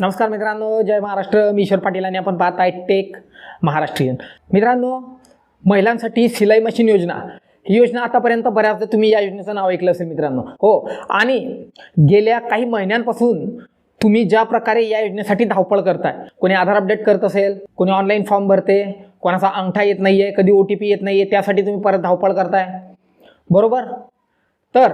नमस्कार मित्रांनो जय महाराष्ट्र. मी ईश्वर पाटील आणि आपण पाहत आहे टेक महाराष्ट्रीयन. मित्रांनो महिलांसाठी सिलाई मशीन योजना. ही योजना आतापर्यंत बऱ्याचदा तुम्ही या योजनेचं नाव ऐकलं असेल मित्रांनो. हो आणि गेल्या काही महिन्यांपासून तुम्ही ज्या प्रकारे या योजनेसाठी धावपळ करताय कोणी आधार अपडेट करत असेल कोणी ऑनलाईन फॉर्म भरते कोणाचा अंगठा येत नाही आहे कधी ओ टी पी येत नाही आहे त्यासाठी तुम्ही परत धावपळ करताय. बरोबर? तर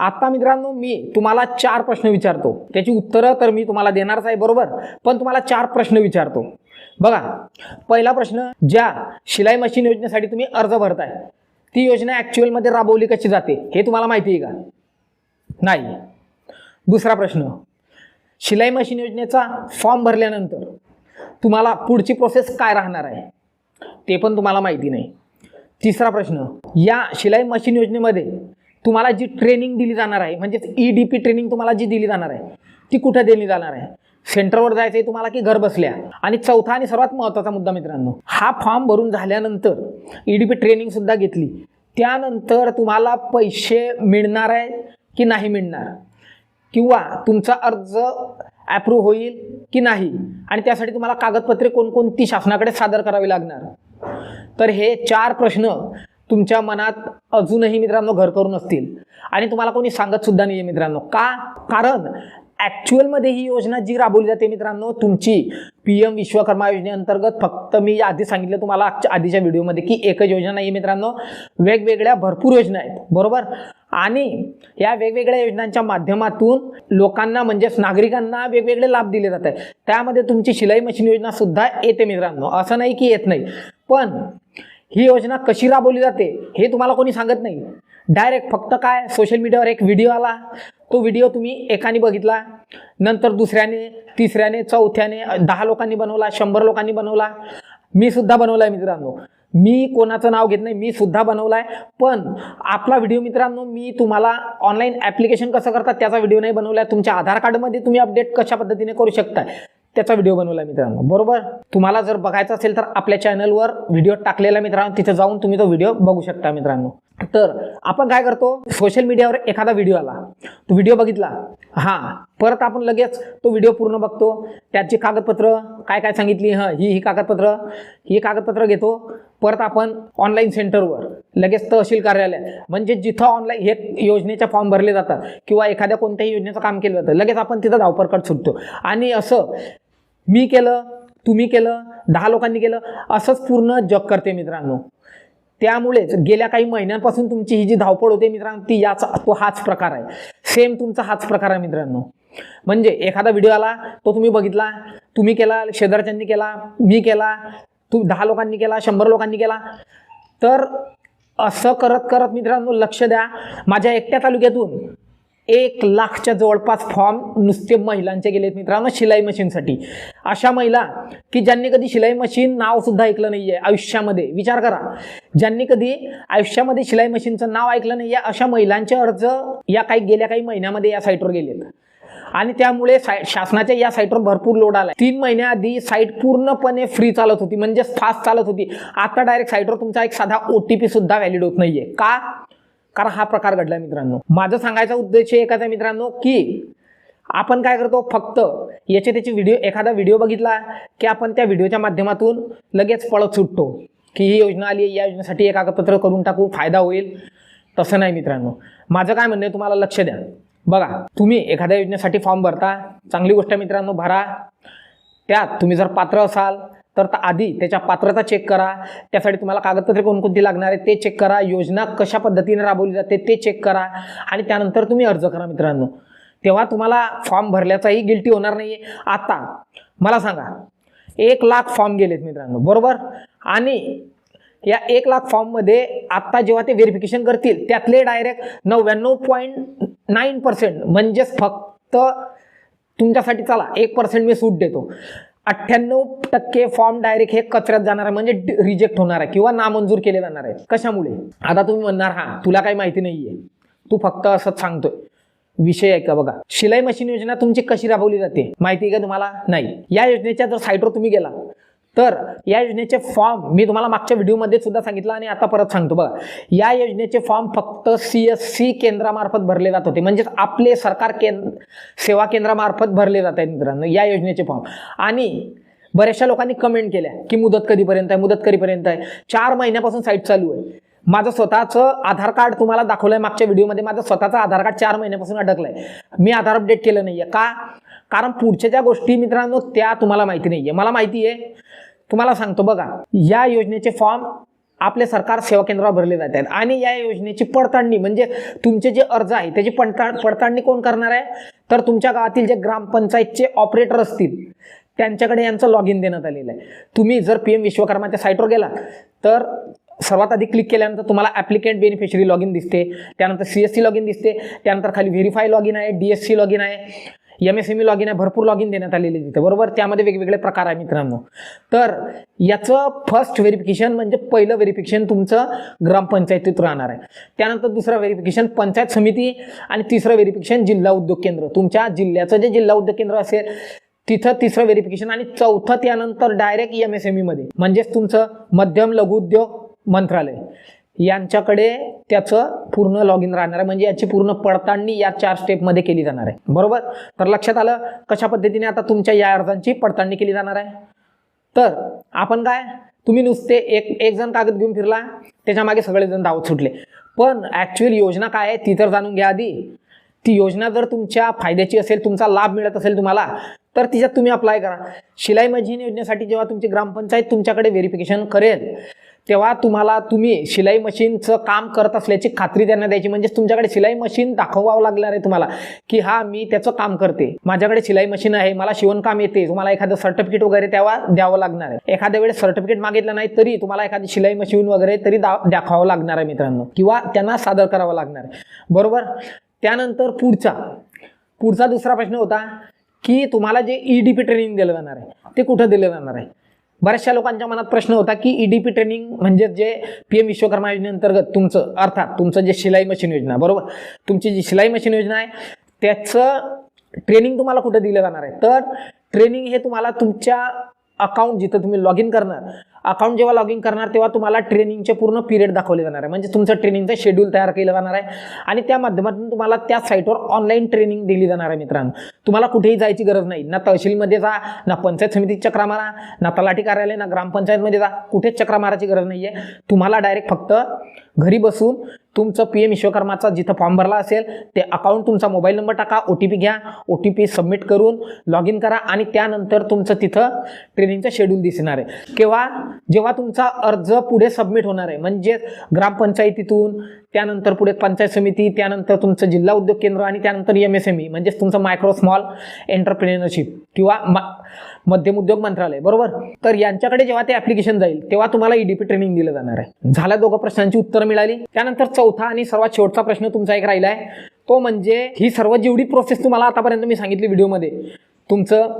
आता मित्रांनो मी तुम्हाला चार प्रश्न विचारतो. त्याची उत्तरं तर मी तुम्हाला देणारच आहे बरोबर? पण तुम्हाला चार प्रश्न विचारतो. बघा पहिला प्रश्न ज्या शिलाई मशीन योजनेसाठी तुम्ही अर्ज भरताय ती योजना ॲक्च्युअलमध्ये राबवली कशी जाते हे तुम्हाला माहिती आहे का? नाही. दुसरा प्रश्न शिलाई मशीन योजनेचा फॉर्म भरल्यानंतर तुम्हाला पुढची प्रोसेस काय राहणार आहे ते पण तुम्हाला माहिती नाही. तिसरा प्रश्न या शिलाई मशीन योजनेमध्ये तुम्हाला जी ट्रेनिंग दिली जाणार आहे म्हणजेच ई डी पी ट्रेनिंग तुम्हाला जी दिली जाणार आहे ती कुठं दिली जाणार आहे? सेंटरवर जायचं आहे तुम्हाला की घर बसल्या? आणि चौथा आणि सर्वात महत्त्वाचा मुद्दा मित्रांनो हा फॉर्म भरून झाल्यानंतर ई डी पी ट्रेनिंगसुद्धा घेतली. त्यानंतर तुम्हाला पैसे मिळणार आहे की नाही मिळणार? किंवा तुमचा अर्ज ॲप्रूव्ह होईल की नाही? आणि त्यासाठी तुम्हाला कागदपत्रे कोणकोणती शासनाकडे सादर करावी लागणार? तर हे चार प्रश्न तुमच्या मनात अजूनही मित्रांनो घर करून असतील. आणि तुम्हाला कोणी सांगत सुद्धा नाही आहे मित्रांनो. का? कारण ॲक्च्युअलमध्ये ही योजना जी राबवली जाते मित्रांनो तुमची पी एम विश्वकर्मा योजनेअंतर्गत फक्त मी आधी सांगितलं तुम्हाला आजच्या आधीच्या व्हिडिओमध्ये की एकच योजना नाही मित्रांनो. वेगवेगळ्या भरपूर योजना आहेत. बरोबर? आणि या वेगवेगळ्या योजनांच्या माध्यमातून लोकांना म्हणजेच नागरिकांना वेगवेगळे लाभ दिले जात आहे त्यामध्ये तुमची शिलाई मशीन योजना सुद्धा येते मित्रांनो. असं नाही की येत नाही. पण ही योजना कशी राबवली जाते हे तुम्हाला कोणी सांगत नाही. डायरेक्ट फक्त काय सोशल मीडियावर एक व्हिडिओ आला. तो व्हिडिओ तुम्ही एकाने बघितला. नंतर दुसऱ्याने तिसऱ्याने चौथ्याने दहा लोकांनी बनवला शंभर लोकांनी बनवला. मी सुद्धा बनवला आहे मित्रांनो. मी कोणाचं नाव घेत नाही मी सुद्धा बनवला आहे पण आपला व्हिडिओ मित्रांनो मी तुम्हाला ऑनलाईन ॲप्लिकेशन कसं करतात त्याचा व्हिडिओ नाही बनवला आहे तुमच्या आधार कार्डमध्ये तुम्ही अपडेट कशा पद्धतीने करू शकता त्याचा व्हिडिओ बनवला मित्रांनो. बरोबर? तुम्हाला जर बघायचं असेल तर आपल्या चॅनलवर व्हिडिओ टाकलेला मित्रांनो तिथे जाऊन तुम्ही तो व्हिडिओ बघू शकता मित्रांनो. तर आपण काय करतो? सोशल मीडियावर एखादा व्हिडिओ आला. तो व्हिडिओ बघितला. हां परत आपण लगेच तो व्हिडिओ पूर्ण बघतो. त्याची कागदपत्र काय काय सांगितली? हां ही ही कागदपत्र. ही कागदपत्र घेतो. परत आपण ऑनलाईन सेंटरवर लगेच तहसील कार्यालय. म्हणजे जिथं ऑनलाईन हे योजनेच्या फॉर्म भरले जातात किंवा एखाद्या कोणत्याही योजनेचं काम केलं जातं लगेच आपण तिथं धावपरकट सुटतो. आणि असं मी केलं तुम्ही केलं दहा लोकांनी केलं असंच पूर्ण जग करते मित्रांनो. त्यामुळेच गेल्या काही महिन्यांपासून तुमची ही जी धावपळ होते मित्रांनो ती याचा तो हाच प्रकार आहे. सेम तुमचा हाच प्रकार आहे मित्रांनो. म्हणजे एखादा व्हिडिओ आला तो तुम्ही बघितला तुम्ही केला शेजारच्यांनी केला मी केला तू दहा लोकांनी केला शंभर लोकांनी केला तर असं करत करत मित्रांनो लक्ष द्या. माझ्या एकट्या तालुक्यातून एक लाखच्या जवळपास फॉर्म नुसते महिलांचे गेलेत मित्रांनो शिलाई मशीनसाठी अशा महिला की ज्यांनी कधी शिलाई मशीन नावसुद्धा ऐकलं नाही आहे आयुष्यामध्ये. विचार करा. ज्यांनी कधी आयुष्यामध्ये शिलाई मशीनचं नाव ऐकलं नाही आहे अशा महिलांचे अर्ज या काही गेल्या काही महिन्यामध्ये या साईटवर गेलेत. आणि त्यामुळे साईट शासनाच्या या साईटवर भरपूर लोड आला तीन महिन्याआधी साईट पूर्णपणे फ्री चालत होती म्हणजे फास्ट चालत होती. आता डायरेक्ट साईटवर तुमचा एक साधा ओ टी पी सुद्धा व्हॅलिड होत नाहीये. का? कारण हा प्रकार घडला मित्रांनो. माझं सांगायचा उद्देश एकाचा मित्रांनो की आपण काय करतो फक्त याचे त्याचे व्हिडिओ एखादा व्हिडिओ बघितला की आपण त्या व्हिडिओच्या माध्यमातून लगेच पळत सुटतो की ही योजना आली आहे या योजनेसाठी एक कागदपत्र करून टाकू फायदा होईल. तसं नाही मित्रांनो. माझं काय म्हणणं आहे तुम्हाला लक्ष द्या. बघा तुम्ही एखाद्या योजनेसाठी फॉर्म भरता चांगली गोष्ट मित्रांनो भरा. त्यात तुम्ही जर पात्र असाल तर आधी त्याच्या पात्रता चेक करा. त्यासाठी तुम्हाला कागदपत्रे कोणकोणती लागणार आहे ते चेक करा. योजना कशा पद्धतीने राबवली जाते ते चेक करा. आणि त्यानंतर तुम्ही अर्ज करा मित्रांनो. तेव्हा तुम्हाला फॉर्म भरल्याचाही गिल्टी होणार नाही आहे आता मला सांगा एक लाख फॉर्म गेलेत मित्रांनो बरोबर? आणि या एक लाख फॉर्ममध्ये आत्ता जेव्हा ते व्हेरिफिकेशन करतील त्यातले डायरेक्ट नव्याण्णव पॉईंट नाईन पर्सेंट म्हणजेच फक्त तुमच्यासाठी चला एक पर्सेंट मी सूट देतो. अठ्ठ्याण्णव टक्के फॉर्म डायरेक्ट हे कचऱ्यात जाणार आहे म्हणजे रिजेक्ट होणार आहे किंवा नामंजूर केले जाणार आहे. कशामुळे? आता तुम्ही म्हणणार हा तुला काही माहिती नाहीये. तू फक्त असंच सांगतोय. विषय आहे का बघा. शिलाई मशीन योजना तुमची कशी राबवली जाते? माहिती आहे का तुम्हाला? नाही. या योजनेच्या जर साईटवर तुम्ही गेला तर या योजनेचे फॉर्म मी तुम्हाला मागच्या व्हिडिओमध्ये सुद्धा सांगितलं आणि आता परत सांगतो बघा. या योजनेचे फॉर्म फक्त सी एस सी केंद्रामार्फत भरले जात होते. म्हणजेच आपले सरकार केंद्र सेवा केंद्रामार्फत भरले जात आहेत मित्रांनो या योजनेचे फॉर्म आणि बऱ्याचशा लोकांनी कमेंट केल्या की मुदत कधीपर्यंत आहे मुदत कधीपर्यंत आहे? चार महिन्यापासून साईट चालू आहे. माझं स्वतःचं आधार कार्ड तुम्हाला दाखवलंय मागच्या व्हिडिओमध्ये माझं स्वतःचं आधार कार्ड चार महिन्यापासून अडकलंय. मी आधार अपडेट केलं नाहीये. का? कारण पुढच्या ज्या गोष्टी मित्रांनो त्या तुम्हाला माहिती नाहीये. मला माहिती आहे तुम्हाला सांगतो बघा या योजनेचे फॉर्म आपले सरकार सेवा केंद्रावर भरले जात आहेत. आणि या योजनेची पडताळणी म्हणजे तुमचे जे अर्ज आहे त्याची पडताळ पडताळणी कोण करणार आहे? तर तुमच्या गावातील जे ग्रामपंचायतचे ऑपरेटर असतील त्यांच्याकडे यांचं लॉग इन देण्यात आलेलं आहे. तुम्ही जर पी एम विश्वकर्माच्या साईटवर गेला तर सर्वात आधी क्लिक केल्यानंतर तुम्हाला ॲप्लिकेंट बेनिफिशरी लॉग इन दिसते. त्यानंतर C S C log in दिसते. त्यानंतर खाली व्हेरीफाय लॉग इन आहे D S C log in आहे. M S M E log in आहे भरपूर लॉग इन देण्यात आलेले तिथे. बरोबर? त्यामध्ये वेगवेगळे प्रकार आहे मित्रांनो. तर याचं फर्स्ट व्हेरिफिकेशन म्हणजे पहिलं व्हेरिफिकेशन तुमचं ग्रामपंचायतीत राहणार आहे. त्यानंतर दुसरं व्हेरिफिकेशन पंचायत समिती आणि तिसरं व्हेरिफिकेशन जिल्हा उद्योग केंद्र. तुमच्या जिल्ह्याचं जे जिल्हा उद्योग केंद्र असेल तिथं तिसरं व्हेरिफिकेशन आणि चौथं त्यानंतर डायरेक्ट एम एस एम ईमध्ये म्हणजेच तुमचं मध्यम लघु उद्योग मंत्रालय. यांच्याकडे त्याचं पूर्ण लॉग इन राहणार आहे. म्हणजे याची पूर्ण पडताळणी या चार स्टेपमध्ये केली जाणार आहे. बरोबर? तर लक्षात आलं कशा पद्धतीने आता तुमच्या या अर्जांची पडताळणी केली जाणार आहे? तर आपण काय? तुम्ही नुसते एक एक जण कागद घेऊन फिरला त्याच्यामागे सगळेजण धावत सुटले. पण ॲक्च्युअल योजना काय आहे ती तर जाणून घ्या आधी. ती योजना जर तुमच्या फायद्याची असेल तुमचा लाभ मिळत असेल तुम्हाला तर तिच्यात तुम्ही अप्लाय करा. शिलाई मशीन योजनेसाठी जेव्हा तुमची ग्रामपंचायत तुमच्याकडे व्हेरिफिकेशन करेल तेव्हा तुम्हाला तुम्ही शिलाई मशीनचं काम करत असल्याची खात्री त्यांना द्यायची. म्हणजे तुमच्याकडे शिलाई मशीन दाखवावं लागणार आहे तुम्हाला की हा मी त्याचं काम करते. माझ्याकडे शिलाई मशीन आहे मला शिवणकाम येते. तुम्हाला एखादं सर्टिफिकेट वगैरे तेव्हा द्यावं लागणार आहे. एखाद्या वेळेस सर्टिफिकेट मागितलं नाही तरी तुम्हाला एखादी शिलाई मशीन वगैरे तरी दाखवावं लागणार आहे मित्रांनो. किंवा त्यांना सादर करावं लागणार आहे. बरोबर? त्यानंतर पुढचा. पुढचा दुसरा प्रश्न होता की तुम्हाला जे ई डी पी ट्रेनिंग दिलं जाणार आहे ते कुठं दिलं जाणार आहे? बऱ्याचशा लोकांच्या मनात प्रश्न होता की ई डी पी ट्रेनिंग म्हणजे जे पी एम विश्वकर्मा योजनेअंतर्गत तुमचं अर्थात तुमचं जे शिलाई मशीन योजना बरोबर? तुमची जी शिलाई मशीन योजना आहे त्याचं ट्रेनिंग तुम्हाला कुठं दिलं जाणार आहे? तर ट्रेनिंग हे तुम्हाला तुमच्या अकाउंट जिथं तुम्ही लॉग इन करणार अकाउंट जेव्हा लॉग इन करणार तेव्हा तुम्हाला ट्रेनिंगचे पूर्ण पिरियड दाखवले जाणार आहे. म्हणजे तुमचं ट्रेनिंगचं शेड्यूल तयार केलं जाणार आहे. आणि त्या माध्यमातून तुम्हाला त्या साईटवर ऑनलाईन ट्रेनिंग दिली जाणार आहे मित्रांनो. तुम्हाला कुठेही जायची गरज नाही. ना तहसीलमध्ये जा ना पंचायत समितीत चक्रा मारा ना तलाठी कार्यालय ना ग्रामपंचायतमध्ये जा. कुठेच चक्रा मारायची गरज नाही आहे तुम्हाला डायरेक्ट फक्त घरी बसून तुमचं पी एम विश्वकर्माचा जिथं फॉर्म भरला असेल ते अकाउंट तुमचा मोबाईल नंबर टाका ओ टी पी घ्या. ओ टी पी सबमिट करून लॉग इन करा. आणि त्यानंतर तुमचं तिथं ट्रेनिंगचं शेड्यूल दिसणार आहे. किंवा जेव्हा तुमचा अर्ज पुढे सबमिट होणार आहे म्हणजे ग्रामपंचायतीतून त्यानंतर पुढे पंचायत समिती त्यानंतर तुमचं जिल्हा उद्योग केंद्र आणि त्यानंतर एम एस एम ई म्हणजेच तुमचं मायक्रो स्मॉल एंटरप्रेनरशिप किंवा मा मध्यम उद्योग मंत्रालय बरोबर? तर यांच्याकडे जेव्हा ते ॲप्लिकेशन जाईल तेव्हा तुम्हाला ईडीपी ट्रेनिंग दिलं जाणार आहे. झाल्या दोघं प्रश्नांची उत्तरं मिळाली. त्यानंतर चौथा आणि सर्वात शेवटचा प्रश्न तुमचा एक राहिला आहे तो म्हणजे ही सर्व जेवढी प्रोसेस तुम्हाला आतापर्यंत मी सांगितली व्हिडिओमध्ये तुमचं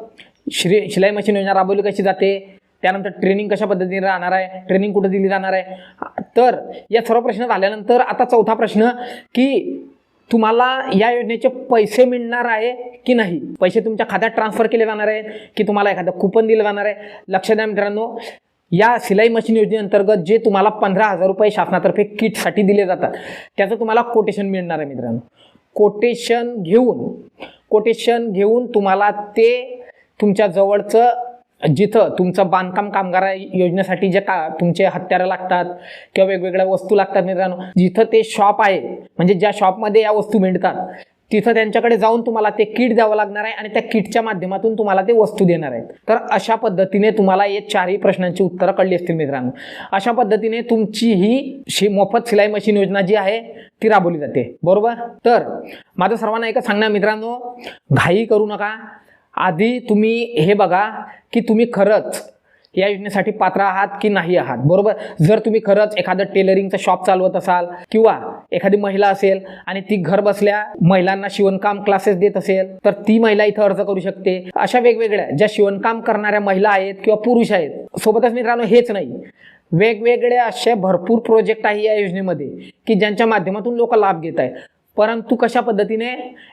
श्री शिलाई मशीन योजना राबवली कशी जाते? त्यानंतर ट्रेनिंग कशा पद्धतीने राहणार आहे? ट्रेनिंग कुठे दिली जाणार आहे? तर या सर्व प्रश्न झाल्यानंतर आता चौथा प्रश्न की तुम्हाला या योजनेचे पैसे मिळणार आहे की नाही? पैसे तुमच्या खात्यात ट्रान्सफर केले जाणार आहे की तुम्हाला एखादं कुपन दिलं जाणार आहे? लक्ष द्या मित्रांनो या सिलाई मशीन योजनेअंतर्गत जे तुम्हाला पंधरा हजार रुपये शासनातर्फे किटसाठी दिले जातात त्याचं तुम्हाला कोटेशन मिळणार आहे मित्रांनो. कोटेशन घेऊन कोटेशन घेऊन तुम्हाला ते तुमच्या जवळचं जिथं तुमचं बांधकाम कामगार योजनेसाठी जे का तुमचे हत्यारं लागतात किंवा वेगवेगळ्या वस्तू लागतात मित्रांनो जिथं ते शॉप आहे म्हणजे ज्या शॉपमध्ये या वस्तू मिळतात तिथं त्यांच्याकडे जाऊन तुम्हाला ते किट द्यावं लागणार आहे आणि त्या किटच्या माध्यमातून तुम्हाला ते वस्तू देणार आहेत. तर अशा पद्धतीने तुम्हाला हे चारही प्रश्नांची उत्तरं कळली असतील मित्रांनो. अशा पद्धतीने तुमची ही शि मोफत सिलाई मशीन योजना जी आहे ती राबवली जाते. बरोबर? तर माझं सर्वांना एकच सांगणार मित्रांनो घाई करू नका. आधी तुम्ही हे बघा की तुम्ही खरंच या योजनेसाठी पात्र आहात की नाही आहात बरोबर? जर तुम्ही खरंच एखादं टेलरिंगचं शॉप चालवत असाल किंवा एखादी महिला असेल आणि ती घर बसल्या महिलांना शिवणकाम क्लासेस देत असेल तर ती महिला इथं अर्ज करू शकते. अशा वेगवेगळ्या ज्या शिवणकाम करणाऱ्या महिला आहेत किंवा पुरुष आहेत सोबतच मित्रांनो हेच नाही. वेगवेगळे असे भरपूर प्रोजेक्ट आहे या योजनेमध्ये की ज्यांच्या माध्यमातून लोक लाभ घेत आहेत परंतु कशा पद्धतीने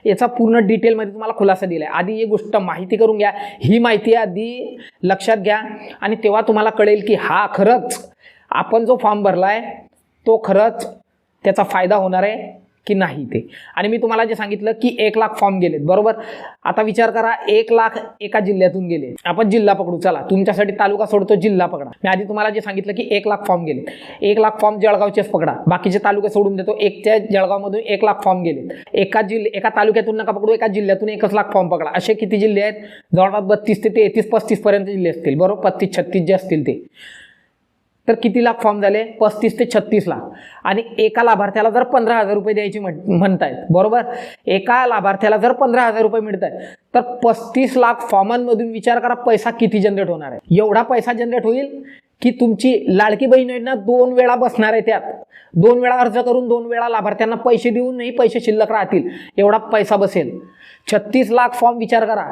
याचा पूर्ण डिटेलमध्ये तुम्हाला खुलासा दिला आहे आधी ही गोष्ट माहिती करून घ्या. ही माहिती आधी लक्षात घ्या आणि तेव्हा तुम्हाला कळेल की हा खरंच आपण जो फॉर्म भरला आहे तो खरंच त्याचा फायदा होणार आहे. की नाही ते. आणि मी तुम्हाला जे सांगितलं की एक लाख फॉर्म गेलेत बरोबर? आता विचार करा एक लाख एका जिल्ह्यातून गेले. आपण जिल्हा पकडू चला. तुमच्यासाठी तालुका सोडतो जिल्हा पकडा. मी आधी तुम्हाला जे सांगितलं की एक लाख फॉर्म गेले एक लाख फॉर्म जळगावचेच पकडा. बाकीचे तालुके सोडून देतो. एकच्या जळगावमधून एक लाख फॉर्म गेलेत. एका जिल्हे एका तालुक्यातून नका पकडू एका जिल्ह्यातून एकच लाख फॉर्म पकडा. असे किती जिल्हे आहेत? जवळपास बत्तीस ते तेहतीस पस्तीस पर्यंत जिल्हे असतील बरोबर? पस्तीस छत्तीस जे असतील ते. तर किती लाख फॉर्म झाले? पस्तीस ते छत्तीस लाख. आणि एका लाभार्थ्याला जर पंधरा हजार रुपये द्यायची म्हण म्हणतायत बरोबर? एका लाभार्थ्याला जर पंधरा हजार रुपये मिळत आहेत तर पस्तीस लाख फॉर्मांमधून विचार करा पैसा किती जनरेट होणार आहे. एवढा पैसा जनरेट होईल की तुमची लाडकी बहीण योजना दोन वेळा बसणार आहे त्यात. दोन वेळा अर्ज करून दोन वेळा लाभार्थ्यांना पैसे देऊनही पैसे शिल्लक राहतील. एवढा पैसा बसेल. छत्तीस लाख फॉर्म विचार करा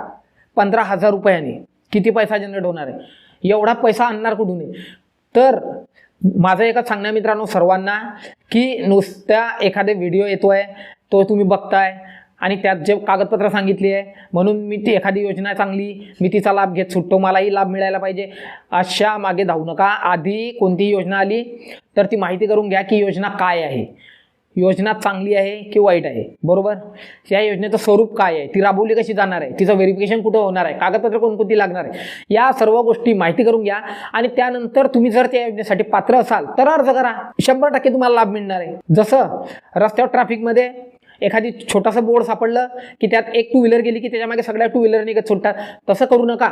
पंधरा हजार रुपयाने. किती पैसा जनरेट होणार आहे? एवढा पैसा आणणार कुठून तर माझं एकच सांगणं मित्रांनो सर्वांना की नुसत्या एखादे व्हिडिओ येतो आहे तो तुम्ही बघताय आणि त्यात जे कागदपत्र सांगितली आहे म्हणून मी ती एखादी योजना चांगली मी तिचा लाभ घेत सुटतो मलाही लाभ मिळायला पाहिजे अशा मागे धावू नका. आधी कोणती योजना आली तर ती माहिती करून घ्या की योजना काय आहे. योजना चांगली आहे की वाईट आहे? बरोबर? या योजनेचं स्वरूप काय आहे? ती राबवली कशी जाणार आहे? तिचं व्हेरिफिकेशन कुठं होणार आहे? कागदपत्र कोणकोणती लागणार आहे? या सर्व गोष्टी माहिती करून घ्या आणि त्यानंतर तुम्ही जर त्या योजनेसाठी पात्र असाल तर अर्ज करा. शंभर टक्के तुम्हाला लाभ मिळणार आहे. जसं रस्त्यावर ट्रॅफिकमध्ये एखादी छोटासा बोर्ड सापडलं की त्यात एक टू व्हीलर गेली की त्याच्यामागे सगळ्या टू व्हीलर निघत सुटतात तसं करू नका.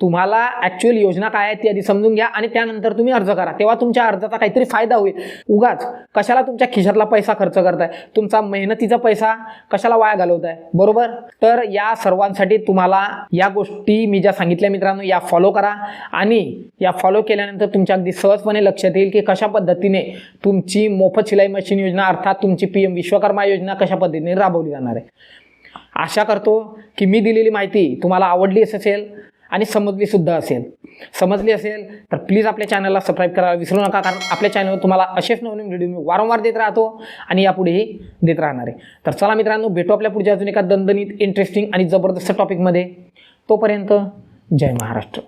तुम्हाला ॲक्च्युअल योजना काय आहे ती आधी समजून घ्या आणि त्यानंतर तुम्ही अर्ज करा. तेव्हा तुमच्या अर्जाचा काहीतरी फायदा होईल. उगाच कशाला तुमच्या खिशातला पैसा खर्च करताय? तुमचा मेहनतीचा पैसा कशाला वाया घालवताय? बरोबर? तर या सर्वांसाठी तुम्हाला या गोष्टी मी ज्या सांगितल्या मित्रांनो या फॉलो करा आणि या फॉलो केल्यानंतर तुमच्या अगदी सहजपणे लक्षात येईल की कशा पद्धतीने तुमची मोफत शिलाई मशीन योजना अर्थात तुमची पी एम विश्वकर्मा योजना कशा पद्धतीने राबवली जाणार आहे. आशा करतो की मी दिलेली माहिती तुम्हाला आवडली असेल. आणि समजली सुद्धा असेल. समजली असेल तर प्लीज आपल्या चॅनलला सबस्क्राईब करायला विसरू नका कारण आपल्या चॅनलवर तुम्हाला असेच नवनवीन व्हिडिओ मी वारंवार देत राहतो आणि यापुढेही देत राहणार आहे. तर चला मित्रांनो भेटू आपल्या पुढच्या अजून एका दणदणीत इंटरेस्टिंग आणि जबरदस्त टॉपिकमध्ये तोपर्यंत जय महाराष्ट्र.